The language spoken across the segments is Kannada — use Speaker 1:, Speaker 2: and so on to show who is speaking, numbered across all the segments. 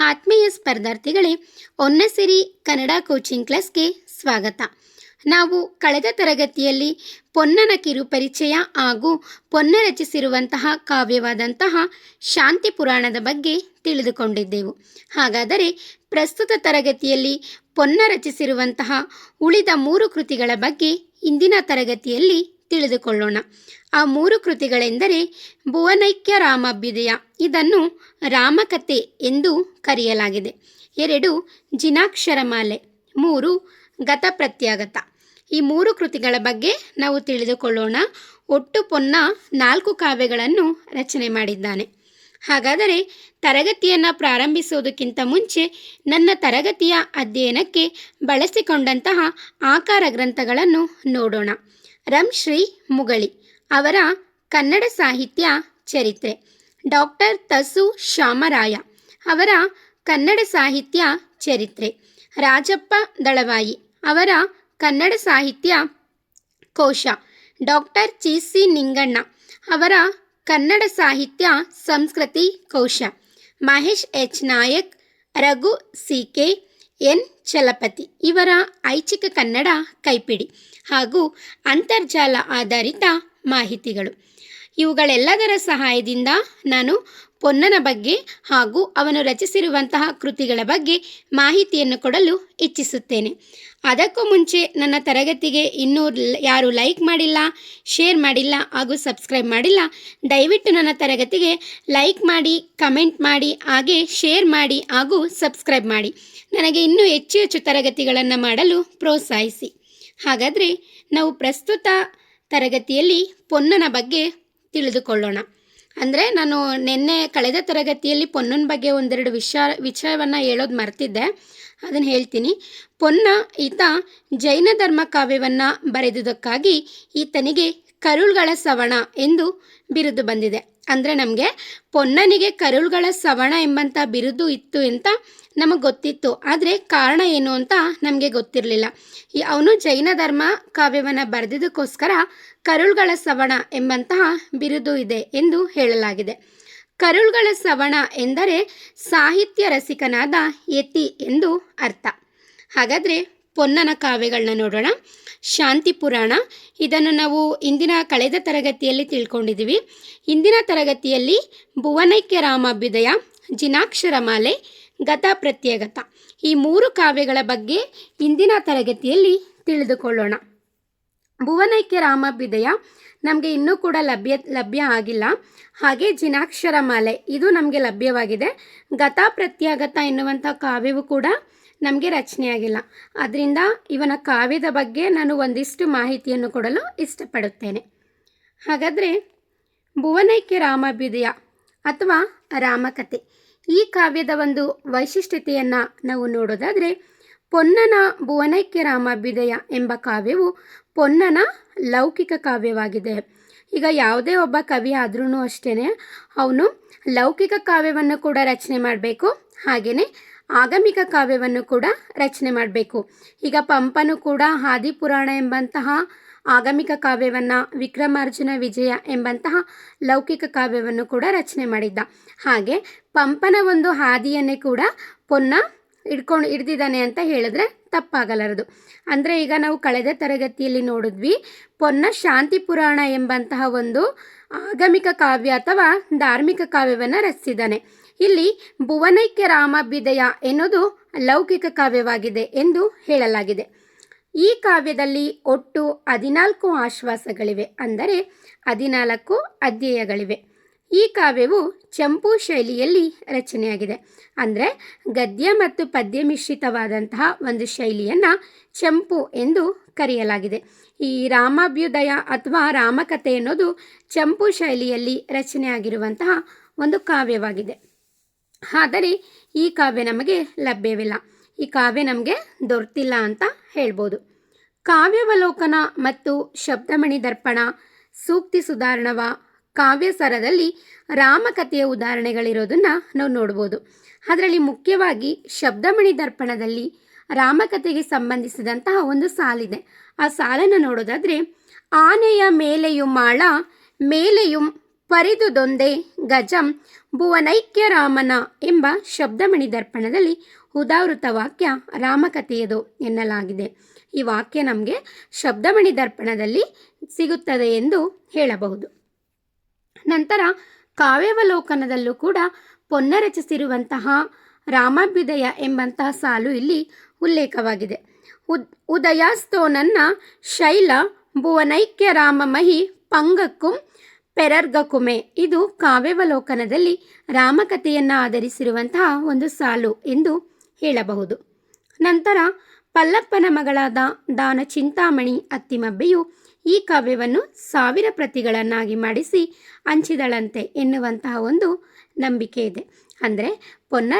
Speaker 1: ಆತ್ಮೀಯ ಸ್ಪರ್ಧಾರ್ಥಿಗಳೇ ಒನ್ನಸಿರಿ ಕನ್ನಡ ಕೋಚಿಂಗ್ ಕ್ಲಾಸ್ಗೆ ಸ್ವಾಗತ. ನಾವು ಕಳೆದ ತರಗತಿಯಲ್ಲಿ ಪೊನ್ನನ ಕಿರು ಪರಿಚಯ ಹಾಗೂ ಪೊನ್ನ ರಚಿಸಿರುವಂತಹ ಕಾವ್ಯವಾದಂತಹ ಶಾಂತಿ ಪುರಾಣದ ಬಗ್ಗೆ ತಿಳಿದುಕೊಂಡಿದ್ದೆವು. ಹಾಗಾದರೆ ಪ್ರಸ್ತುತ ತರಗತಿಯಲ್ಲಿ ಪೊನ್ನ ರಚಿಸಿರುವಂತಹ ಉಳಿದ ಮೂರು ಕೃತಿಗಳ ಬಗ್ಗೆ ಇಂದಿನ ತರಗತಿಯಲ್ಲಿ ತಿಳಿದುಕೊಳ್ಳೋಣ. ಆ ಮೂರು ಕೃತಿಗಳೆಂದರೆ ಭುವನೈಕ್ಯ ರಾಮಭ್ಯುದಯ. ಇದನ್ನು ರಾಮಕಥೆ ಎಂದು ಕರೆಯಲಾಗಿದೆ. ಎರಡು ಜಿನಾಕ್ಷರಮಾಲೆ ಮೂರು ಗತಪ್ರತ್ಯಾಗತ ಈ ಮೂರು ಕೃತಿಗಳ ಬಗ್ಗೆ ನಾವು ತಿಳಿದುಕೊಳ್ಳೋಣ. ಒಟ್ಟು ಪೊನ್ನ ನಾಲ್ಕು ಕಾವ್ಯಗಳನ್ನು ರಚನೆ ಮಾಡಿದ್ದಾನೆ. ಹಾಗಾದರೆ ತರಗತಿಯನ್ನು ಪ್ರಾರಂಭಿಸುವುದಕ್ಕಿಂತ ಮುಂಚೆ ನನ್ನ ತರಗತಿಯ ಅಧ್ಯಯನಕ್ಕೆ ಬಳಸಿಕೊಂಡಂತಹ ಆಕಾರ ಗ್ರಂಥಗಳನ್ನು ನೋಡೋಣ. ರಂಶ್ರೀ ಮುಗಳಿ ಅವರ ಕನ್ನಡ ಸಾಹಿತ್ಯ ಚರಿತ್ರೆ. ಡಾಕ್ಟರ್ ತಸು ಶಾಮರಾಯ ಅವರ ಕನ್ನಡ ಸಾಹಿತ್ಯ ಚರಿತ್ರೆ. ರಾಜಪ್ಪ ದಳವಾಯಿ ಅವರ ಕನ್ನಡ ಸಾಹಿತ್ಯ ಕೋಶ. ಡಾಕ್ಟರ್ ಚಿ ಸಿ ನಿಂಗಣ್ಣ ಅವರ ಕನ್ನಡ ಸಾಹಿತ್ಯ ಸಂಸ್ಕೃತಿ ಕೋಶ. Mahesh H. Nayak, Raghu C. K. N. Chalapathi. ಇವರ ಐಚ್ಛಿಕ ಕನ್ನಡ ಕೈಪಿಡಿ ಹಾಗೂ ಅಂತರ್ಜಾಲ ಆಧಾರಿತ ಮಾಹಿತಿಗಳು. ಇವುಗಳೆಲ್ಲದರ ಸಹಾಯದಿಂದ ನಾನು ಪೊನ್ನನ ಬಗ್ಗೆ ಹಾಗೂ ಅವನು ರಚಿಸಿರುವಂತಹ ಕೃತಿಗಳ ಬಗ್ಗೆ ಮಾಹಿತಿಯನ್ನು ಕೊಡಲು ಇಚ್ಛಿಸುತ್ತೇನೆ. ಅದಕ್ಕೂ ಮುಂಚೆ ನನ್ನ ತರಗತಿಗೆ ಇನ್ನೂ ಯಾರು ಲೈಕ್ ಮಾಡಿಲ್ಲ, ಶೇರ್ ಮಾಡಿಲ್ಲ ಹಾಗೂ ಸಬ್ಸ್ಕ್ರೈಬ್ ಮಾಡಿಲ್ಲ, ದಯವಿಟ್ಟು ನನ್ನ ತರಗತಿಗೆ ಲೈಕ್ ಮಾಡಿ, ಕಮೆಂಟ್ ಮಾಡಿ, ಹಾಗೆ ಶೇರ್ ಮಾಡಿ ಹಾಗೂ ಸಬ್ಸ್ಕ್ರೈಬ್ ಮಾಡಿ. ನನಗೆ ಇನ್ನೂ ಹೆಚ್ಚು ಹೆಚ್ಚು ತರಗತಿಗಳನ್ನು ಮಾಡಲು ಪ್ರೋತ್ಸಾಹಿಸಿ. ಹಾಗಾದರೆ ನಾವು ಪ್ರಸ್ತುತ ತರಗತಿಯಲ್ಲಿ ಪೊನ್ನನ ಬಗ್ಗೆ ತಿಳಿದುಕೊಳ್ಳೋಣ. ಅಂದರೆ ನಾನು ನಿನ್ನೆ ಕಳೆದ ತರಗತಿಯಲ್ಲಿ ಪೊನ್ನನ ಬಗ್ಗೆ ಒಂದೆರಡು ವಿಷಯ ವಿಷಯವನ್ನು ಹೇಳೋದು ಮರ್ತಿದ್ದೆ. ಅದನ್ನು ಹೇಳ್ತೀನಿ. ಪೊನ್ನ ಈತ ಜೈನ ಧರ್ಮ ಕಾವ್ಯವನ್ನು ಬರೆದುದಕ್ಕಾಗಿ ಈತನಿಗೆ ಕರುಳ್ಗಳ ಸವಣ ಎಂದು ಬಿರುದು ಬಂದಿದೆ. ಅಂದರೆ ನಮಗೆ ಪೊನ್ನನಿಗೆ ಕರುಳ್ಗಳ ಸವಣ ಎಂಬಂಥ ಬಿರುದು ಇತ್ತು ಅಂತ ನಮಗೆ ಗೊತ್ತಿತ್ತು. ಆದರೆ ಕಾರಣ ಏನು ಅಂತ ನಮಗೆ ಗೊತ್ತಿರಲಿಲ್ಲ. ಅವನು ಜೈನ ಧರ್ಮ ಕಾವ್ಯವನ್ನು ಬರೆದಿದ್ದಕ್ಕೋಸ್ಕರ ಕರುಳ್ಗಳ ಸವಣ ಎಂಬಂತಹ ಬಿರುದು ಇದೆ ಎಂದು ಹೇಳಲಾಗಿದೆ. ಕರುಳ್ಗಳ ಸವಣ ಎಂದರೆ ಸಾಹಿತ್ಯ ರಸಿಕನಾದ ಯತಿ ಎಂದು ಅರ್ಥ. ಹಾಗಾದರೆ ಪೊನ್ನನ ಕಾವ್ಯಗಳನ್ನ ನೋಡೋಣ. ಶಾಂತಿ ಪುರಾಣ. ಇದನ್ನು ನಾವು ಇಂದಿನ ಕಳೆದ ತರಗತಿಯಲ್ಲಿ ತಿಳ್ಕೊಂಡಿದ್ದೀವಿ ಇಂದಿನ ತರಗತಿಯಲ್ಲಿ ಭುವನೈಕ್ಯ ರಾಮಾಭ್ಯುದಯ ಜಿನಾಕ್ಷರಮಾಲೆ ಗತ ಪ್ರತ್ಯಗತ. ಈ ಮೂರು ಕಾವ್ಯಗಳ ಬಗ್ಗೆ ಇಂದಿನ ತರಗತಿಯಲ್ಲಿ ತಿಳಿದುಕೊಳ್ಳೋಣ. ಭುವನೈಕ್ಯ ರಾಮಭ್ಯುದಯ ನಮಗೆ ಇನ್ನೂ ಕೂಡ ಲಭ್ಯ ಲಭ್ಯ ಆಗಿಲ್ಲ. ಹಾಗೆ ಜಿನಾಕ್ಷರಮಾಲೆ ಇದು ನಮಗೆ ಲಭ್ಯವಾಗಿದೆ. ಗತ ಪ್ರತ್ಯಾಗತ ಎನ್ನುವಂಥ ಕಾವ್ಯವು ಕೂಡ ನಮಗೆ ರಚನೆಯಾಗಿಲ್ಲ. ಅದರಿಂದ ಇವನ ಕಾವ್ಯದ ಬಗ್ಗೆ ನಾನು ಒಂದಿಷ್ಟು ಮಾಹಿತಿಯನ್ನು ಕೊಡಲು ಇಷ್ಟಪಡುತ್ತೇನೆ. ಹಾಗಾದರೆ ಭುವನೈಕ್ಯ ರಾಮಭ್ಯುದಯ ಅಥವಾ ರಾಮಕಥೆ. ಈ ಕಾವ್ಯದ ಒಂದು ವೈಶಿಷ್ಟ್ಯತೆಯನ್ನು ನಾವು ನೋಡೋದಾದರೆ, ಪೊನ್ನನ ಭುವನೈಕ್ಯ ರಾಮಾಭ್ಯುದಯ ಎಂಬ ಕಾವ್ಯವು ಪೊನ್ನನ ಲೌಕಿಕ ಕಾವ್ಯವಾಗಿದೆ. ಈಗ ಯಾವುದೇ ಒಬ್ಬ ಕವಿ ಆದ್ರೂ ಅಷ್ಟೇ ಅವನು ಲೌಕಿಕ ಕಾವ್ಯವನ್ನು ಕೂಡ ರಚನೆ ಮಾಡಬೇಕು ಹಾಗೆಯೇ ಆಗಮಿಕ ಕಾವ್ಯವನ್ನು ಕೂಡ ರಚನೆ ಮಾಡಬೇಕು. ಈಗ ಪಂಪನು ಕೂಡ ಆದಿಪುರಾಣ ಎಂಬಂತಹ ಆಗಮಿಕ ಕಾವ್ಯವನ್ನು ವಿಕ್ರಮಾರ್ಜುನ ವಿಜಯ ಎಂಬಂತಹ ಲೌಕಿಕ ಕಾವ್ಯವನ್ನು ಕೂಡ ರಚನೆ ಮಾಡಿದ್ದ. ಹಾಗೆ ಪಂಪನ ಒಂದು ಹಾದಿಯನ್ನೇ ಕೂಡ ಪೊನ್ನ ಹಿಡ್ಕೊಂಡು ಹಿಡ್ದಿದ್ದಾನೆ ಅಂತ ಹೇಳಿದ್ರೆ ತಪ್ಪಾಗಲಾರದು. ಅಂದರೆ ಈಗ ನಾವು ಕಳೆದ ತರಗತಿಯಲ್ಲಿ ನೋಡಿದ್ವಿ, ಪೊನ್ನ ಶಾಂತಿ ಪುರಾಣ ಎಂಬಂತಹ ಒಂದು ಆಗಮಿಕ ಕಾವ್ಯ ಅಥವಾ ಧಾರ್ಮಿಕ ಕಾವ್ಯವನ್ನು ರಚಿಸಿದ್ದಾನೆ. ಇಲ್ಲಿ ಭುವನೈಕ್ಯ ರಾಮಾಭ್ಯುದಯ ಎನ್ನುವುದು ಲೌಕಿಕ ಕಾವ್ಯವಾಗಿದೆ ಎಂದು ಹೇಳಲಾಗಿದೆ. ಈ ಕಾವ್ಯದಲ್ಲಿ ಒಟ್ಟು ಹದಿನಾಲ್ಕು ಆಶ್ವಾಸಗಳಿವೆ ಅಂದರೆ ಹದಿನಾಲ್ಕು ಅಧ್ಯಾಯಗಳಿವೆ. ಈ ಕಾವ್ಯವು ಚಂಪು ಶೈಲಿಯಲ್ಲಿ ರಚನೆಯಾಗಿದೆ. ಅಂದರೆ ಗದ್ಯ ಮತ್ತು ಪದ್ಯ ಮಿಶ್ರಿತವಾದಂತಹ ಒಂದು ಶೈಲಿಯನ್ನು ಚಂಪು ಎಂದು ಕರೆಯಲಾಗಿದೆ. ಈ ರಾಮಾಭ್ಯುದಯ ಅಥವಾ ರಾಮಕಥೆ ಅನ್ನೋದು ಚಂಪು ಶೈಲಿಯಲ್ಲಿ ರಚನೆಯಾಗಿರುವಂತಹ ಒಂದು ಕಾವ್ಯವಾಗಿದೆ. ಆದರೆ ಈ ಕಾವ್ಯ ನಮಗೆ ಲಭ್ಯವಿಲ್ಲ. ಈ ಕಾವ್ಯ ನಮಗೆ ದೊರೆತಿಲ್ಲ ಅಂತ ಹೇಳ್ಬೋದು. ಕಾವ್ಯವಲೋಕನ ಮತ್ತು ಶಬ್ದಮಣಿ ದರ್ಪಣ, ಸೂಕ್ತಿ ಸುಧಾರಣವ, ಕಾವ್ಯ ಸರದಲ್ಲಿ ರಾಮಕಥೆಯ ಉದಾಹರಣೆಗಳಿರೋದನ್ನು ನಾವು ನೋಡ್ಬೋದು. ಅದರಲ್ಲಿ ಮುಖ್ಯವಾಗಿ ಶಬ್ದಮಣಿ ದರ್ಪಣದಲ್ಲಿ ರಾಮಕಥೆಗೆ ಸಂಬಂಧಿಸಿದಂತಹ ಒಂದು ಸಾಲಿದೆ. ಆ ಸಾಲನ್ನು ನೋಡೋದಾದರೆ, ಆನೆಯ ಮೇಲೆಯು ಮಾಳ, ಮೇಲೆಯುಂ ಪರಿದುದೊಂದೆ ಗಜಂ ಭುವನೈಕ್ಯ ರಾಮನ ಎಂಬ ಶಬ್ದಮಣಿ ದರ್ಪಣದಲ್ಲಿ ಉದಾವೃತ ವಾಕ್ಯ ರಾಮಕಥೆಯದು ಎನ್ನಲಾಗಿದೆ. ಈ ವಾಕ್ಯ ನಮಗೆ ಶಬ್ದಮಣಿ ದರ್ಪಣದಲ್ಲಿ ಸಿಗುತ್ತದೆ ಎಂದು ಹೇಳಬಹುದು. ನಂತರ ಕಾವ್ಯಾವಲೋಕನದಲ್ಲೂ ಕೂಡ ಪೊನ್ನರಚಿಸಿರುವಂತಹ ರಾಮಾಭ್ಯುದಯ ಎಂಬಂತಹ ಸಾಲು ಇಲ್ಲಿ ಉಲ್ಲೇಖವಾಗಿದೆ. ಉದ್ ಉದಯಾಸ್ತೋನನ್ನ ಶೈಲ ಭುವನೈಕ್ಯ ರಾಮಮಹಿ ಪಂಗಕ್ಕುಂ ಪೆರರ್ಗಕುಮೆ. ಇದು ಕಾವ್ಯಾವಲೋಕನದಲ್ಲಿ ರಾಮಕಥೆಯನ್ನು ಆಧರಿಸಿರುವಂತಹ ಒಂದು ಸಾಲು ಎಂದು ಹೇಳಬಹುದು. ನಂತರ ಪಲ್ಲಪ್ಪನ ಮಗಳಾದ ದಾನ ಚಿಂತಾಮಣಿ ಅತ್ತಿಮಬ್ಬೆಯು ಈ ಕಾವ್ಯವನ್ನು ಸಾವಿರ ಪ್ರತಿಗಳನ್ನಾಗಿ ಮಾಡಿಸಿ ಹಂಚಿದಳಂತೆ ಎನ್ನುವಂತಹ ಒಂದು ನಂಬಿಕೆ ಇದೆ. ಅಂದರೆ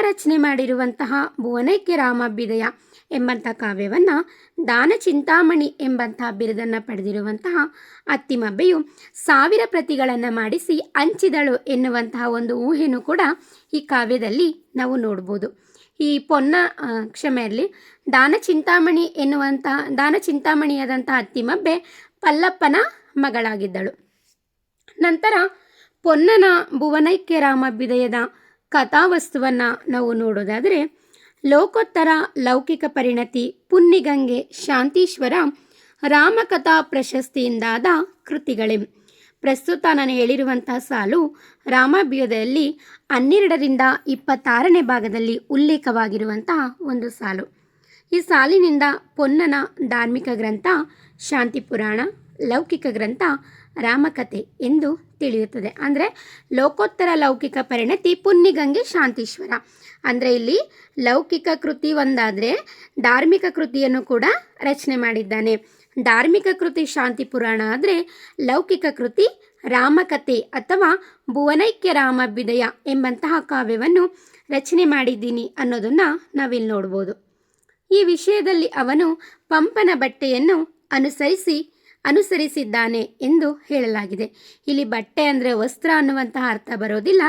Speaker 1: ರಚನೆ ಮಾಡಿರುವಂತಹ ಭುವನೈಕ್ಯ ರಾಮಭ್ಯುದಯ ಎಂಬಂಥ ಕಾವ್ಯವನ್ನು ದಾನ ಚಿಂತಾಮಣಿ ಎಂಬಂತಹ ಬಿರುದನ್ನು ಪಡೆದಿರುವಂತಹ ಅತ್ತಿಮಬ್ಬೆಯು ಸಾವಿರ ಪ್ರತಿಗಳನ್ನು ಮಾಡಿಸಿ ಹಂಚಿದಳು ಎನ್ನುವಂತಹ ಒಂದು ಊಹೆನೂ ಕೂಡ ಈ ಕಾವ್ಯದಲ್ಲಿ ನಾವು ನೋಡ್ಬೋದು. ಈ ಪೊನ್ನ ಕ್ಷಮೆಯಲ್ಲಿ, ದಾನ ಚಿಂತಾಮಣಿ ಎನ್ನುವಂತಹ ದಾನ ಚಿಂತಾಮಣಿಯಾದಂತಹ ಅತ್ತಿಮಬ್ಬೆ ಪಲ್ಲಪ್ಪನ ಮಗಳಾಗಿದ್ದಳು. ನಂತರ ಪೊನ್ನನ ಭುವನೈಕ್ಯ ರಾಮಾಭ್ಯುದಯದ ಕಥಾವಸ್ತುವನ್ನು ನಾವು ನೋಡೋದಾದರೆ, ಲೋಕೋತ್ತರ ಲೌಕಿಕ ಪರಿಣತಿ ಪುನ್ನಿಗಂಗೆ ಶಾಂತೀಶ್ವರ ರಾಮಕಥಾ ಪ್ರಶಸ್ತಿಯಿಂದಾದ ಕೃತಿಗಳೇ ಪ್ರಸ್ತುತ ನಾನು ಹೇಳಿರುವಂತಹ ಸಾಲು ರಾಮಾಭ್ಯುದಯಲ್ಲಿ ಹನ್ನೆರಡರಿಂದ ಇಪ್ಪತ್ತಾರನೇ ಭಾಗದಲ್ಲಿ ಉಲ್ಲೇಖವಾಗಿರುವಂತಹ ಒಂದು ಸಾಲು. ಈ ಸಾಲಿನಿಂದ ಪೊನ್ನನ ಧಾರ್ಮಿಕ ಗ್ರಂಥ, ಶಾಂತಿ ಪುರಾಣ, ಲೌಕಿಕ ಗ್ರಂಥ, ರಾಮಕಥೆ ಎಂದು ತಿಳಿಯುತ್ತದೆ. ಅಂದರೆ ಲೋಕೋತ್ತರ ಲೌಕಿಕ ಪರಿಣತಿ ಪುನ್ನಿಗಂಗೆ ಶಾಂತೀಶ್ವರ. ಅಂದರೆ ಇಲ್ಲಿ ಲೌಕಿಕ ಕೃತಿ ಒಂದಾದರೆ ಧಾರ್ಮಿಕ ಕೃತಿಯನ್ನು ಕೂಡ ರಚನೆ ಮಾಡಿದ್ದಾನೆ. ಧಾರ್ಮಿಕ ಕೃತಿ ಶಾಂತಿ ಪುರಾಣ ಆದರೆ ಲೌಕಿಕ ಕೃತಿ, ರಾಮಕಥೆ ಅಥವಾ ಭುವನೈಕ್ಯ ರಾಮಾಭ್ಯುದಯ ಎಂಬಂತಹ ಕಾವ್ಯವನ್ನು ರಚನೆ ಮಾಡಿದ್ದೀನಿ ಅನ್ನೋದನ್ನು ನಾವಿಲ್ಲಿ ನೋಡ್ಬೋದು. ಈ ವಿಷಯದಲ್ಲಿ ಅವನು ಪಂಪನ ಬಟ್ಟೆಯನ್ನು ಅನುಸರಿಸಿ, ಅನುಸರಿಸಿದ್ದಾನೆ ಎಂದು ಹೇಳಲಾಗಿದೆ. ಇಲ್ಲಿ ಬಟ್ಟೆ ಅಂದರೆ ವಸ್ತ್ರ ಅನ್ನುವಂತಹ ಅರ್ಥ ಬರೋದಿಲ್ಲ,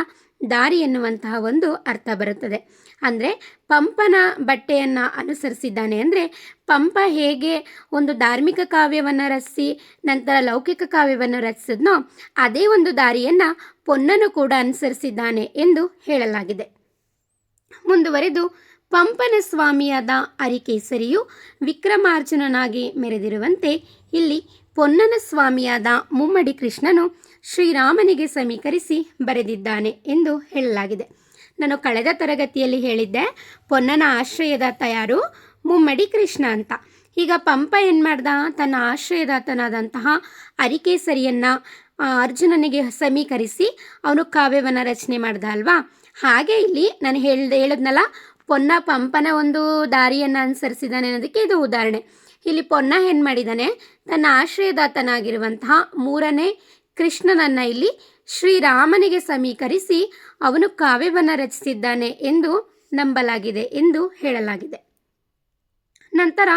Speaker 1: ದಾರಿ ಎನ್ನುವಂತಹ ಒಂದು ಅರ್ಥ ಬರುತ್ತದೆ. ಅಂದರೆ ಪಂಪನ ಬಟ್ಟೆಯನ್ನು ಅನುಸರಿಸಿದ್ದಾನೆ. ಅಂದರೆ ಪಂಪ ಹೇಗೆ ಒಂದು ಧಾರ್ಮಿಕ ಕಾವ್ಯವನ್ನು ರಚಿಸಿ, ನಂತರ ಲೌಕಿಕ ಕಾವ್ಯವನ್ನು ರಚಿಸಿದ್ನೋ ಅದೇ ಒಂದು ದಾರಿಯನ್ನು ಪೊನ್ನನು ಕೂಡ ಅನುಸರಿಸಿದ್ದಾನೆ ಎಂದು ಹೇಳಲಾಗಿದೆ. ಮುಂದುವರೆದು ಪಂಪನ ಸ್ವಾಮಿಯಾದ ಅರಿಕೇಸರಿಯು ವಿಕ್ರಮಾರ್ಜುನನಾಗಿ ಮೆರೆದಿರುವಂತೆ ಇಲ್ಲಿ ಪೊನ್ನನ ಸ್ವಾಮಿಯಾದ ಮುಮ್ಮಡಿ ಕೃಷ್ಣನು ಶ್ರೀರಾಮನಿಗೆ ಸಮೀಕರಿಸಿ ಬರೆದಿದ್ದಾನೆ ಎಂದು ಹೇಳಲಾಗಿದೆ. ನಾನು ಕಳೆದ ತರಗತಿಯಲ್ಲಿ ಹೇಳಿದ್ದೆ, ಪೊನ್ನನ ಆಶ್ರಯದಾತ ಯಾರು ಮುಮ್ಮಡಿ ಕೃಷ್ಣ ಅಂತ. ಈಗ ಪಂಪ ಏನು ಮಾಡ್ದ? ತನ್ನ ಆಶ್ರಯದಾತನಾದಂತಹ ಅರಿಕೇಸರಿಯನ್ನು ಅರ್ಜುನನಿಗೆ ಸಮೀಕರಿಸಿ ಅವನು ಕಾವ್ಯವನ್ನು ರಚನೆ ಮಾಡ್ದ ಅಲ್ವಾ? ಹಾಗೆ ಇಲ್ಲಿ ನಾನು ಹೇಳ್ದೆ ಹೇಳಿದ್ನಲ್ಲ, ಪೊನ್ನ ಪಂಪನ ಒಂದು ದಾರಿಯನ್ನು ಅನುಸರಿಸಿದ್ದಾನೆ ಅನ್ನೋದಕ್ಕೆ ಇದು ಉದಾಹರಣೆ. ಇಲ್ಲಿ ಪೊನ್ನ ಏನು ಮಾಡಿದ್ದಾನೆ? ತನ್ನ ಆಶ್ರಯದಾತನಾಗಿರುವಂತಹ ಮೂರನೇ ಕೃಷ್ಣನನ್ನು ಇಲ್ಲಿ ಶ್ರೀರಾಮನಿಗೆ ಸಮೀಕರಿಸಿ ಅವನು ಕಾವ್ಯವನ್ನು ರಚಿಸಿದ್ದಾನೆ ಎಂದು ನಂಬಲಾಗಿದೆ ಎಂದು ಹೇಳಲಾಗಿದೆ. ನಂತರ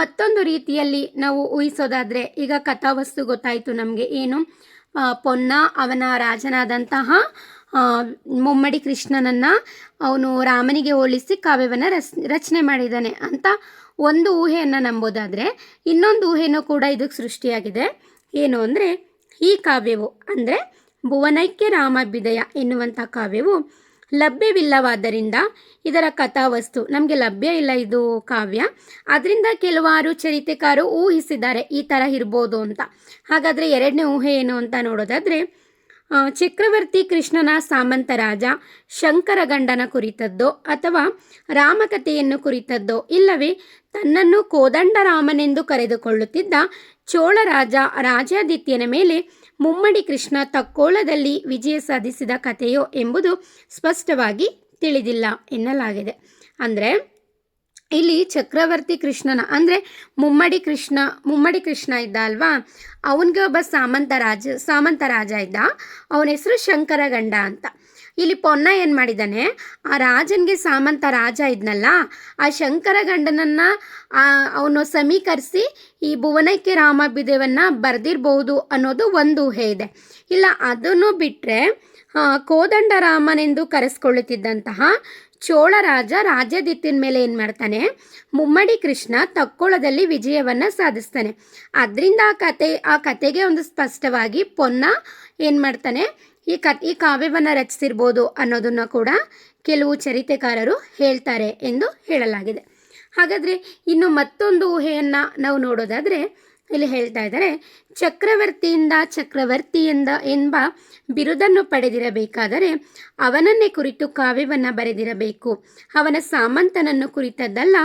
Speaker 1: ಮತ್ತೊಂದು ರೀತಿಯಲ್ಲಿ ನಾವು ಊಹಿಸೋದಾದರೆ, ಈಗ ಕಥಾವಸ್ತು ಗೊತ್ತಾಯಿತು ನಮಗೆ ಏನು? ಪೊನ್ನ ಅವನ ರಾಜನಾದಂತಹ ಮುಮ್ಮಡಿ ಕೃಷ್ಣನನ್ನು ಅವನು ರಾಮನಿಗೆ ಹೋಲಿಸಿ ಕಾವ್ಯವನ್ನು ರಚ, ರಚನೆ ಮಾಡಿದ್ದಾನೆ ಅಂತ ಒಂದು ಊಹೆಯನ್ನು ನಂಬೋದಾದರೆ, ಇನ್ನೊಂದು ಊಹೆನೂ ಕೂಡ ಇದಕ್ಕೆ ಸೃಷ್ಟಿಯಾಗಿದೆ. ಏನು ಅಂದರೆ, ಈ ಕಾವ್ಯವು ಅಂದರೆ ಭುವನೈಕ್ಯ ರಾಮಾಭ್ಯುದಯ ಎನ್ನುವಂಥ ಕಾವ್ಯವು ಲಭ್ಯವಿಲ್ಲವಾದ್ದರಿಂದ ಇದರ ಕಥಾವಸ್ತು ನಮಗೆ ಲಭ್ಯ ಇಲ್ಲ ಇದು ಕಾವ್ಯ. ಅದರಿಂದ ಕೆಲವಾರು ಚರಿತೆಕಾರು ಊಹಿಸಿದ್ದಾರೆ ಈ ಥರ ಇರ್ಬೋದು ಅಂತ. ಹಾಗಾದರೆ ಎರಡನೇ ಊಹೆ ಏನು ಅಂತ ನೋಡೋದಾದರೆ ಚಕ್ರವರ್ತಿ ಕೃಷ್ಣನ ಸಾಮಂತ ರಾಜ ಶಂಕರ ಗಂಡನ ಕುರಿತದ್ದೋ ಅಥವಾ ರಾಮಕಥೆಯನ್ನು ಕುರಿತದ್ದೋ ಇಲ್ಲವೇ ತನ್ನನ್ನು ಕೋದಂಡರಾಮನೆಂದು ಕರೆದುಕೊಳ್ಳುತ್ತಿದ್ದ ಚೋಳ ರಾಜ ರಾಜಾದಿತ್ಯನ ಮೇಲೆ ಮುಮ್ಮಡಿ ಕೃಷ್ಣ ತಕ್ಕೋಳದಲ್ಲಿ ವಿಜಯ ಸಾಧಿಸಿದ ಕಥೆಯೋ ಎಂಬುದು ಸ್ಪಷ್ಟವಾಗಿ ತಿಳಿದಿಲ್ಲ ಎನ್ನಲಾಗಿದೆ. ಅಂದರೆ ಇಲ್ಲಿ ಚಕ್ರವರ್ತಿ ಕೃಷ್ಣನ, ಅಂದರೆ ಮುಮ್ಮಡಿ ಕೃಷ್ಣ ಮುಮ್ಮಡಿ ಕೃಷ್ಣ ಇದ್ದ ಅಲ್ವಾ? ಅವನಿಗೆ ಒಬ್ಬ ಸಾಮಂತ ರಾಜ ಸಾಮಂತ ರಾಜ ಇದ್ದ. ಅವನ ಹೆಸರು ಶಂಕರ ಗಂಡ ಅಂತ. ಇಲ್ಲಿ ಪೊನ್ನ ಏನು ಮಾಡಿದ್ದಾನೆ? ಆ ರಾಜನಿಗೆ ಸಾಮಂತ ರಾಜ ಇದ್ನಲ್ಲ, ಆ ಶಂಕರ ಗಂಡನನ್ನು ಅವನು ಸಮೀಕರಿಸಿ ಈ ಭುವನಕ್ಕೆ ರಾಮಭಿದೇವನ್ನು ಬರೆದಿರ್ಬೋದು ಅನ್ನೋದು ಒಂದು ಊಹೆ ಇದೆ. ಇಲ್ಲ, ಅದನ್ನು ಬಿಟ್ಟರೆ ಕೋದಂಡರಾಮನೆಂದು ಕರೆಸ್ಕೊಳ್ಳುತ್ತಿದ್ದಂತಹ ಚೋಳ ರಾಜ ರಾಜ್ಯದಿತ್ತಿನ ಮೇಲೆ ಏನು ಮಾಡ್ತಾನೆ? ಮುಮ್ಮಡಿ ಕೃಷ್ಣ ತಕ್ಕೋಳದಲ್ಲಿ ವಿಜಯವನ್ನು ಸಾಧಿಸ್ತಾನೆ. ಅದರಿಂದ ಆ ಕತೆ, ಆ ಕತೆಗೆ ಒಂದು ಸ್ಪಷ್ಟವಾಗಿ ಪೊನ್ನ ಏನು ಮಾಡ್ತಾನೆ? ಈ ಕ ಈ ಕಾವ್ಯವನ್ನು ರಚಿಸಿರ್ಬೋದು ಅನ್ನೋದನ್ನು ಕೂಡ ಕೆಲವು ಚರಿತೆಕಾರರು ಹೇಳ್ತಾರೆ ಎಂದು ಹೇಳಲಾಗಿದೆ. ಹಾಗಾದರೆ ಇನ್ನು ಮತ್ತೊಂದು ಊಹೆಯನ್ನು ನಾವು ನೋಡೋದಾದರೆ ಇಲ್ಲಿ ಹೇಳ್ತಾ ಇದ್ದಾರೆ, ಚಕ್ರವರ್ತಿಯಿಂದ ಚಕ್ರವರ್ತಿ ಎಂದ ಎಂಬ ಬಿರುದನ್ನು ಪಡೆದಿರಬೇಕಾದರೆ ಅವನನ್ನೇ ಕುರಿತು ಕಾವ್ಯವನ್ನು ಬರೆದಿರಬೇಕು. ಅವನ ಸಾಮಂತನನ್ನು ಕುರಿತದ್ದಲ್ಲ,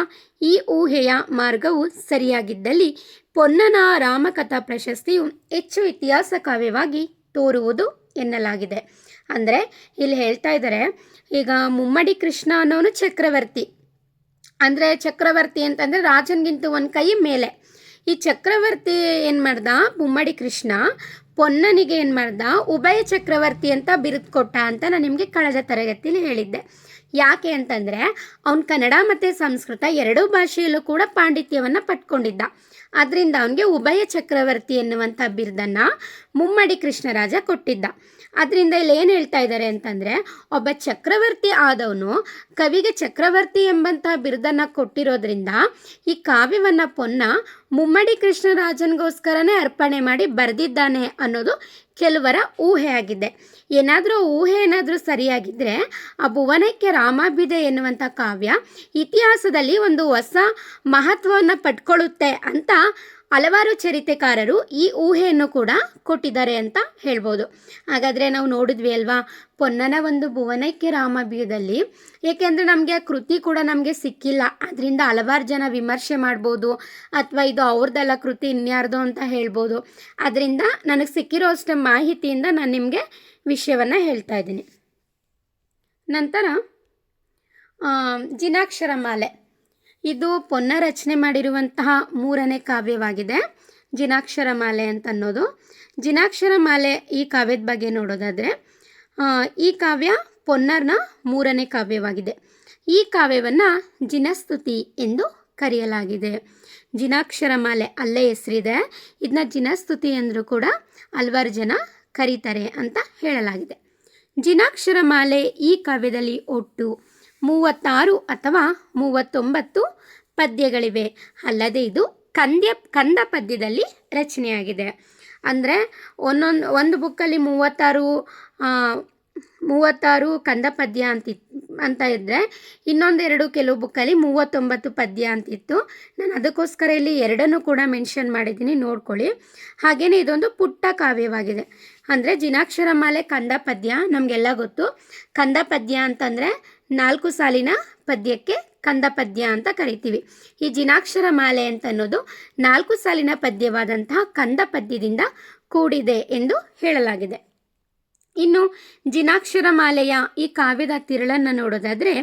Speaker 1: ಈ ಊಹೆಯ ಮಾರ್ಗವು ಸರಿಯಾಗಿದ್ದಲ್ಲಿ ಪೊನ್ನನ ರಾಮಕಥಾ ಪ್ರಶಸ್ತಿಯು ಹೆಚ್ಚು ಇತಿಹಾಸ ಕಾವ್ಯವಾಗಿ ತೋರುವುದು ಎನ್ನಲಾಗಿದೆ. ಅಂದರೆ ಇಲ್ಲಿ ಹೇಳ್ತಾ ಇದ್ದಾರೆ, ಈಗ ಮುಮ್ಮಡಿ ಕೃಷ್ಣ ಅನ್ನೋನು ಚಕ್ರವರ್ತಿ. ಅಂದರೆ ಚಕ್ರವರ್ತಿ ಅಂತಂದರೆ ರಾಜನಿಗಿಂತ ಒಂದು ಕೈ ಮೇಲೆ. ಈ ಚಕ್ರವರ್ತಿ ಏನು ಮಾಡ್ದ? ಮುಮ್ಮಡಿ ಕೃಷ್ಣ ಪೊನ್ನನಿಗೆ ಏನು ಮಾಡ್ದ? ಉಭಯ ಚಕ್ರವರ್ತಿ ಅಂತ ಬಿರುದು ಕೊಟ್ಟ ಅಂತ ನಾನು ನಿಮಗೆ ಕಳೆದ ತರಗತಿಯಲ್ಲಿ ಹೇಳಿದ್ದೆ. ಯಾಕೆ ಅಂತಂದರೆ ಅವನು ಕನ್ನಡ ಮತ್ತು ಸಂಸ್ಕೃತ ಎರಡೂ ಭಾಷೆಯಲ್ಲೂ ಕೂಡ ಪಾಂಡಿತ್ಯವನ್ನು ಪಟ್ಕೊಂಡಿದ್ದ. ಅದರಿಂದ ಅವನಿಗೆ ಉಭಯ ಚಕ್ರವರ್ತಿ ಎನ್ನುವಂಥ ಬಿರುದನ್ನು ಮುಮ್ಮಡಿ ಕೃಷ್ಣರಾಜ ಕೊಟ್ಟಿದ್ದ. ಅದರಿಂದ ಇಲ್ಲಿ ಏನು ಹೇಳ್ತಾ ಇದ್ದಾರೆ ಅಂತಂದರೆ, ಒಬ್ಬ ಚಕ್ರವರ್ತಿ ಆದವನು ಕವಿಗೆ ಚಕ್ರವರ್ತಿ ಎಂಬಂತಹ ಬಿರುದನ್ನು ಕೊಟ್ಟಿರೋದ್ರಿಂದ ಈ ಕಾವ್ಯವನ್ನು ಪೊನ್ನ ಮುಮ್ಮಡಿ ಕೃಷ್ಣರಾಜನಿಗೋಸ್ಕರನೇ ಅರ್ಪಣೆ ಮಾಡಿ ಬರೆದಿದ್ದಾನೆ ಅನ್ನೋದು ಕೆಲವರ ಊಹೆ ಆಗಿದೆ. ಏನಾದರೂ ಊಹೆ ಏನಾದರೂ ಸರಿಯಾಗಿದ್ದರೆ ಆ ಭುವನಕ್ಕೆ ರಾಮಾಭಿದೆ ಎನ್ನುವಂಥ ಕಾವ್ಯ ಇತಿಹಾಸದಲ್ಲಿ ಒಂದು ಹೊಸ ಮಹತ್ವವನ್ನು ಪಟ್ಕೊಳ್ಳುತ್ತೆ ಅಂತ ಹಲವಾರು ಚರಿತೆಕಾರರು ಈ ಊಹೆಯನ್ನು ಕೂಡ ಕೊಟ್ಟಿದ್ದಾರೆ ಅಂತ ಹೇಳ್ಬೋದು. ಹಾಗಾದರೆ ನಾವು ನೋಡಿದ್ವಿ ಅಲ್ವಾ, ಪೊನ್ನನ ಒಂದು ಭುವನಕ್ಕೆ ರಾಮಾಭ್ಯದಲ್ಲಿ ಏಕೆಂದರೆ ನಮಗೆ ಆ ಕೃತಿ ಕೂಡ ನಮಗೆ ಸಿಕ್ಕಿಲ್ಲ. ಅದರಿಂದ ಹಲವಾರು ಜನ ವಿಮರ್ಶೆ ಮಾಡ್ಬೋದು, ಅಥವಾ ಇದು ಅವ್ರದ್ದೆಲ್ಲ ಕೃತಿ, ಇನ್ಯಾರ್ದು ಅಂತ ಹೇಳ್ಬೋದು. ಅದರಿಂದ ನನಗೆ ಸಿಕ್ಕಿರೋ ಅಷ್ಟು ಮಾಹಿತಿಯಿಂದ ನಾನು ನಿಮಗೆ ವಿಷಯವನ್ನು ಹೇಳ್ತಾ ಇದ್ದೀನಿ. ನಂತರ ಜಿನಾಕ್ಷರ ಮಾಲೆ. ಇದು ಪುನರಚನೆ ರಚನೆ ಮಾಡಿರುವಂತಹ ಮೂರನೇ ಕಾವ್ಯವಾಗಿದೆ, ಜಿನಾಕ್ಷರ ಮಾಲೆ ಅಂತ ಅನ್ನೋದು ಜಿನಾಕ್ಷರ ಮಾಲೆ ಈ ಕಾವ್ಯದ ಬಗ್ಗೆ ನೋಡೋದಾದರೆ ಈ ಕಾವ್ಯ ಪೊನ್ನರ್ನ ಮೂರನೇ ಕಾವ್ಯವಾಗಿದೆ. ಈ ಕಾವ್ಯವನ್ನು ಜಿನಸ್ತುತಿ ಎಂದು ಕರೆಯಲಾಗಿದೆ. ಜಿನಾಕ್ಷರ ಮಾಲೆ ಅಲ್ಲೇ ಹೆಸರಿದೆ. ಇದನ್ನ ಜಿನಸ್ತುತಿ ಅಂದರೂ ಕೂಡ ಹಲ್ವಾರು ಜನ ಕರೀತಾರೆ ಅಂತ ಹೇಳಲಾಗಿದೆ. ಜಿನಾಕ್ಷರ ಮಾಲೆ ಈ ಕಾವ್ಯದಲ್ಲಿ ಒಟ್ಟು ಮೂವತ್ತಾರು ಅಥವಾ ಮೂವತ್ತೊಂಬತ್ತು ಪದ್ಯಗಳಿವೆ. ಅಲ್ಲದೆ ಇದು ಕಂದ್ಯ, ಕಂದ ಪದ್ಯದಲ್ಲಿ ರಚನೆಯಾಗಿದೆ. ಅಂದರೆ ಒಂದೊಂದು, ಒಂದು ಬುಕ್ಕಲ್ಲಿ ಮೂವತ್ತಾರು ಮೂವತ್ತಾರು ಕಂದ ಪದ್ಯ ಅಂತಿತ್ತು ಅಂತ ಇದ್ದರೆ ಇನ್ನೊಂದೆರಡು ಕೆಲವು ಬುಕ್ಕಲ್ಲಿ ಮೂವತ್ತೊಂಬತ್ತು ಪದ್ಯ ಅಂತಿತ್ತು. ನಾನು ಅದಕ್ಕೋಸ್ಕರ ಇಲ್ಲಿ ಎರಡನ್ನೂ ಕೂಡ ಮೆನ್ಷನ್ ಮಾಡಿದ್ದೀನಿ, ನೋಡ್ಕೊಳ್ಳಿ. ಹಾಗೆಯೇ ಇದೊಂದು ಪುಟ್ಟ ಕಾವ್ಯವಾಗಿದೆ. ಅಂದರೆ ಜಿನಾಕ್ಷರ ಮಾಲೆ ಕಂದ ಪದ್ಯ, ನಮಗೆಲ್ಲ ಗೊತ್ತು. ಕಂದ ಪದ್ಯ ಅಂತಂದರೆ ನಾಲ್ಕು ಸಾಲಿನ ಪದ್ಯಕ್ಕೆ ಕಂದ ಪದ್ಯ ಅಂತ ಕರಿತೀವಿ. ಈ ಜಿನಾಕ್ಷರ ಮಾಲೆ ಅಂತ ಅನ್ನೋದು ನಾಲ್ಕು ಸಾಲಿನ ಪದ್ಯವಾದಂತಹ ಕಂದ ಪದ್ಯದಿಂದ ಕೂಡಿದೆ ಎಂದು ಹೇಳಲಾಗಿದೆ. ಇನ್ನು ಜಿನಾಕ್ಷರ ಮಾಲೆಯ ಈ ಕಾವ್ಯದ ತಿರುಳನ್ನು ನೋಡೋದಾದರೆ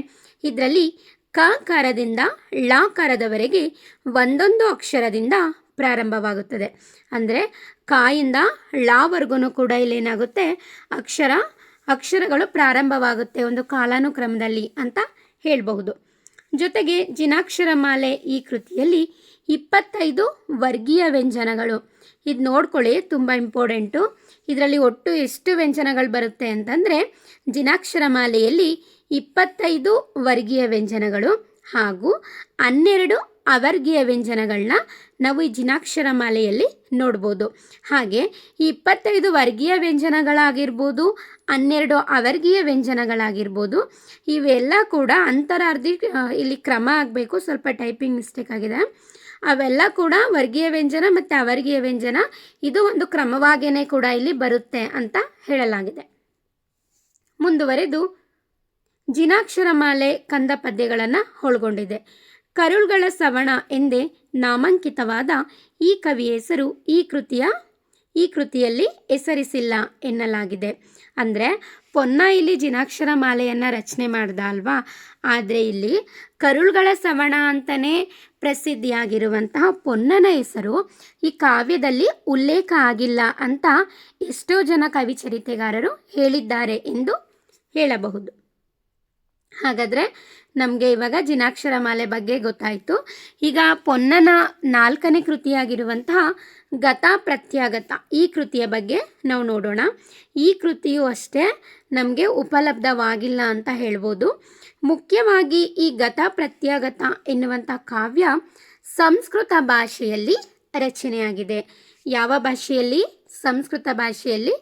Speaker 1: ಇದರಲ್ಲಿ ಕಾಕಾರದಿಂದ ಳಾಕಾರದವರೆಗೆ ಒಂದೊಂದು ಅಕ್ಷರದಿಂದ ಪ್ರಾರಂಭವಾಗುತ್ತದೆ. ಅಂದರೆ ಕಾಯಿಂದ ಳಾವರೆಗೂ ಕೂಡ ಇಲ್ಲೇನಾಗುತ್ತೆ? ಅಕ್ಷರ, ಅಕ್ಷರಗಳು ಪ್ರಾರಂಭವಾಗುತ್ತೆ ಒಂದು ಕಾಲಾನುಕ್ರಮದಲ್ಲಿ ಅಂತ ಹೇಳಬಹುದು. ಜೊತೆಗೆ ಜಿನಾಕ್ಷರ ಮಾಲೆ ಈ ಕೃತಿಯಲ್ಲಿ ಇಪ್ಪತ್ತೈದು ವರ್ಗೀಯ ವ್ಯಂಜನಗಳು. ಇದು ನೋಡ್ಕೊಳ್ಳಿ, ತುಂಬ ಇಂಪಾರ್ಟೆಂಟು. ಇದರಲ್ಲಿ ಒಟ್ಟು ಎಷ್ಟು ವ್ಯಂಜನಗಳು ಬರುತ್ತೆ ಅಂತಂದರೆ ಜಿನಾಕ್ಷರಮಾಲೆಯಲ್ಲಿ ಇಪ್ಪತ್ತೈದು ವರ್ಗೀಯ ವ್ಯಂಜನಗಳು ಹಾಗೂ ಹನ್ನೆರಡು ಅವರ್ಗೀಯ ವ್ಯಂಜನಗಳನ್ನ ನಾವು ಈ ಜಿನಾಕ್ಷರ ಮಾಲೆಯಲ್ಲಿ ನೋಡ್ಬೋದು. ಹಾಗೆ ಈ ಇಪ್ಪತ್ತೈದು ವರ್ಗೀಯ ವ್ಯಂಜನಗಳಾಗಿರ್ಬೋದು, ಹನ್ನೆರಡು ಅವರ್ಗೀಯ ವ್ಯಂಜನಗಳಾಗಿರ್ಬೋದು, ಇವೆಲ್ಲ ಕೂಡ ಅಂತರಾರ್ಧಿ ಇಲ್ಲಿ ಕ್ರಮ ಆಗಬೇಕು. ಸ್ವಲ್ಪ ಟೈಪಿಂಗ್ ಮಿಸ್ಟೇಕ್ ಆಗಿದೆ. ಅವೆಲ್ಲ ಕೂಡ ವರ್ಗೀಯ ವ್ಯಂಜನ ಮತ್ತು ಅವರ್ಗೀಯ ವ್ಯಂಜನ ಇದು ಒಂದು ಕ್ರಮವಾಗಿಯೇ ಕೂಡ ಇಲ್ಲಿ ಬರುತ್ತೆ ಅಂತ ಹೇಳಲಾಗಿದೆ. ಮುಂದುವರೆದು ಜಿನಾಕ್ಷರ ಮಾಲೆ ಕಂದ ಪದ್ಯಗಳನ್ನು ಒಳಗೊಂಡಿದೆ. ಕರುಳ್ಗಳ ಸವಣ ಎಂದೇ ನಾಮಾಂಕಿತವಾದ ಈ ಕವಿಯ ಹೆಸರು ಈ ಕೃತಿಯ ಈ ಕೃತಿಯಲ್ಲಿ ಹೆಸರಿಸಿಲ್ಲ ಎನ್ನಲಾಗಿದೆ. ಅಂದರೆ, ಪೊನ್ನ ಇಲ್ಲಿ ಜಿನಾಕ್ಷರ ಮಾಲೆಯನ್ನು ರಚನೆ ಮಾಡ್ದ ಅಲ್ವಾ? ಆದರೆ ಇಲ್ಲಿ ಕರುಳ್ಗಳ ಸವಣ ಅಂತಲೇ ಪ್ರಸಿದ್ಧಿಯಾಗಿರುವಂತಹ ಪೊನ್ನನ ಹೆಸರು ಈ ಕಾವ್ಯದಲ್ಲಿ ಉಲ್ಲೇಖ ಆಗಿಲ್ಲ ಅಂತ ಎಷ್ಟೋ ಜನ ಕವಿಚರಿತೆಗಾರರು ಹೇಳಿದ್ದಾರೆ ಎಂದು ಹೇಳಬಹುದು. ಹಾಗಾದರೆ ನಮಗೆ ಇವಾಗ ಜಿನಾಕ್ಷರ ಮಾಲೆ ಬಗ್ಗೆ ಗೊತ್ತಾಯಿತು. ಈಗ ಪೊನ್ನನ ನಾಲ್ಕನೇ ಕೃತಿಯಾಗಿರುವಂತಹ ಗತ ಪ್ರತ್ಯಾಗತ ಈ ಕೃತಿಯ ಬಗ್ಗೆ ನಾವು ನೋಡೋಣ. ಈ ಕೃತಿಯು ಅಷ್ಟೇ ನಮಗೆ ಉಪಲಬ್ಧವಾಗಿಲ್ಲ ಅಂತ ಹೇಳ್ಬೋದು. ಮುಖ್ಯವಾಗಿ ಈ ಗತ ಪ್ರತ್ಯಾಗತ ಎನ್ನುವಂಥ ಕಾವ್ಯ ಸಂಸ್ಕೃತ ಭಾಷೆಯಲ್ಲಿ ರಚನೆಯಾಗಿದೆ. ಯಾವ ಭಾಷೆಯಲ್ಲಿ? ಸಂಸ್ಕೃತ ಭಾಷೆಯಲ್ಲಿ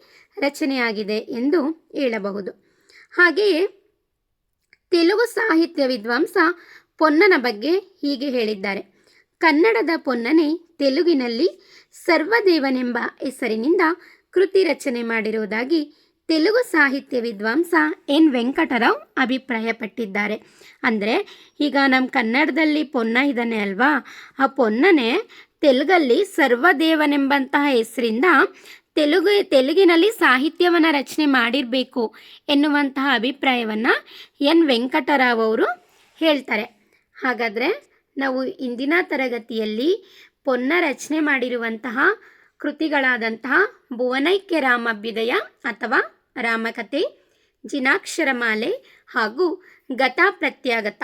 Speaker 1: ರಚನೆಯಾಗಿದೆ ಎಂದು ಹೇಳಬಹುದು. ಹಾಗೆಯೇ ತೆಲುಗು ಸಾಹಿತ್ಯ ವಿದ್ವಾಂಸ ಪೊನ್ನನ ಬಗ್ಗೆ ಹೀಗೆ ಹೇಳಿದ್ದಾರೆ. ಕನ್ನಡದ ಪೊನ್ನನೆ ತೆಲುಗಿನಲ್ಲಿ ಸರ್ವದೇವನೆಂಬ ಹೆಸರಿನಿಂದ ಕೃತಿ ರಚನೆ ಮಾಡಿರುವುದಾಗಿ ತೆಲುಗು ಸಾಹಿತ್ಯ ವಿದ್ವಾಂಸ ಎನ್ ವೆಂಕಟರಾವ್ ಅಭಿಪ್ರಾಯಪಟ್ಟಿದ್ದಾರೆ. ಅಂದರೆ, ಈಗ ನಮ್ಮ ಕನ್ನಡದಲ್ಲಿ ಪೊನ್ನ ಇದ್ದಾನೆ ಅಲ್ವಾ? ಆ ಪೊನ್ನನೆ ತೆಲುಗಲ್ಲಿ ಸರ್ವದೇವನೆಂಬಂತಹ ಹೆಸರಿಂದ ತೆಲುಗು, ತೆಲುಗಿನಲ್ಲಿ ಸಾಹಿತ್ಯವನ್ನು ರಚನೆ ಮಾಡಿರಬೇಕು ಎನ್ನುವಂತಹ ಅಭಿಪ್ರಾಯವನ್ನು ಎನ್. ವೆಂಕಟರಾವ್ ಅವರು ಹೇಳ್ತಾರೆ. ಹಾಗಾದರೆ ನಾವು ಇಂದಿನ ತರಗತಿಯಲ್ಲಿ ಪೊನ್ನ ರಚನೆ ಮಾಡಿರುವಂತಹ ಕೃತಿಗಳಾದಂತಹ ಭುವನೈಕ್ಯ ರಾಮಾಭ್ಯುದಯ ಅಥವಾ ರಾಮಕಥೆ ಜಿನಾಕ್ಷರಮಾಲೆ ಹಾಗೂ ಗತ ಪ್ರತ್ಯಾಗತ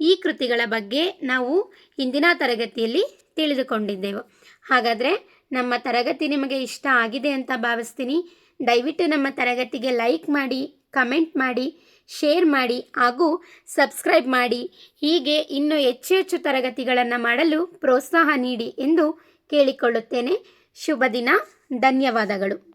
Speaker 1: ಈ ಕೃತಿಗಳ ಬಗ್ಗೆ ನಾವು ಇಂದಿನ ತರಗತಿಯಲ್ಲಿ ತಿಳಿದುಕೊಂಡಿದ್ದೆವು. ಹಾಗಾದರೆ ನಮ್ಮ ತರಗತಿ ನಿಮಗೆ ಇಷ್ಟ ಆಗಿದೆ ಅಂತ ಭಾವಿಸ್ತೀನಿ. ದಯವಿಟ್ಟು ನಮ್ಮ ತರಗತಿಗೆ ಲೈಕ್ ಮಾಡಿ, ಕಮೆಂಟ್ ಮಾಡಿ, ಶೇರ್ ಮಾಡಿ ಹಾಗೂ ಸಬ್ಸ್ಕ್ರೈಬ್ ಮಾಡಿ. ಹೀಗೆ ಇನ್ನೂ ಹೆಚ್ಚು ಹೆಚ್ಚು ತರಗತಿಗಳನ್ನು ಮಾಡಲು ಪ್ರೋತ್ಸಾಹ ನೀಡಿ ಎಂದು ಕೇಳಿಕೊಳ್ಳುತ್ತೇನೆ. ಶುಭ ದಿನ. ಧನ್ಯವಾದಗಳು.